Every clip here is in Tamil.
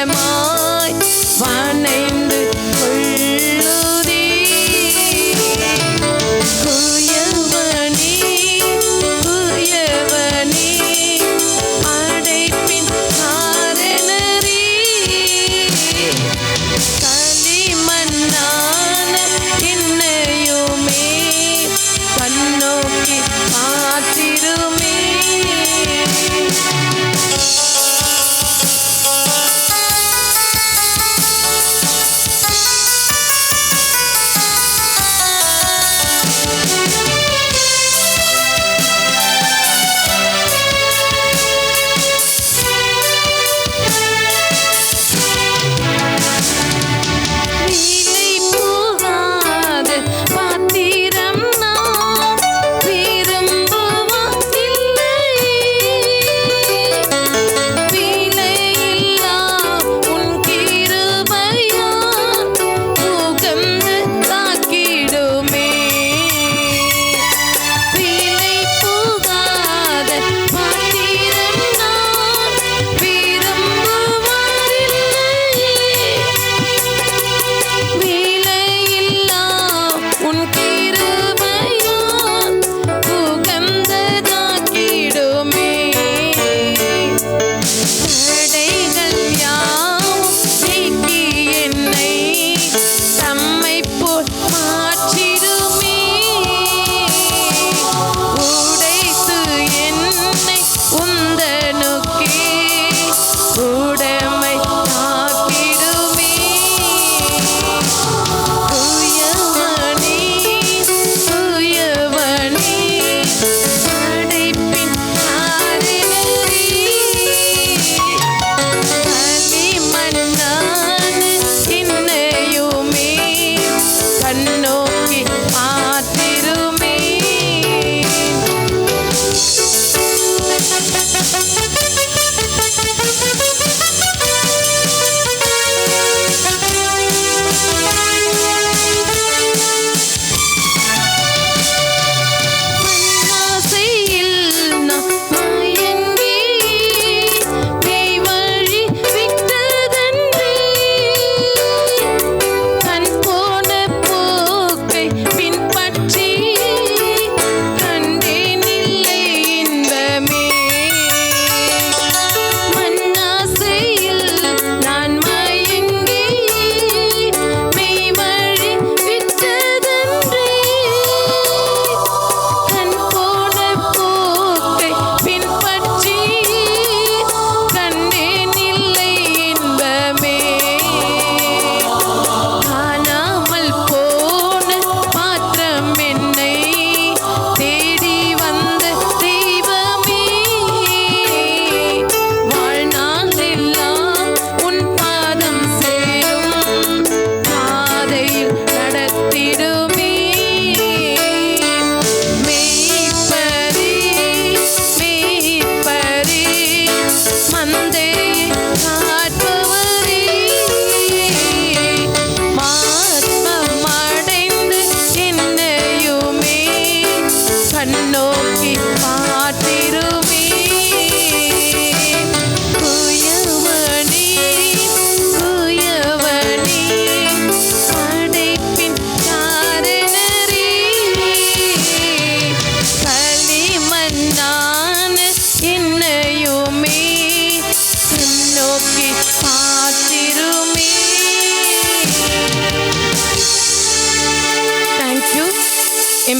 am I? My name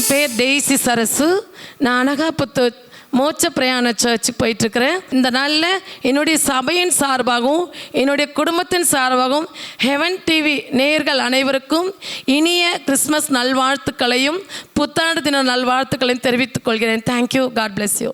என் பேர் டெய்ஸி சரசு. நான் அனகாபுத்தூர் மோட்ச பிரயாண சர்ச்சுக்கு போயிட்டுருக்கிறேன். இந்த நாளில் என்னுடைய சபையின் சார்பாகவும் என்னுடைய குடும்பத்தின் சார்பாகவும் ஹெவன் டிவி நேர்கள் அனைவருக்கும் இனிய கிறிஸ்மஸ் நல்வாழ்த்துக்களையும் புத்தாண்டு தின நல்வாழ்த்துக்களையும் தெரிவித்துக் கொள்கிறேன். Thank you God bless you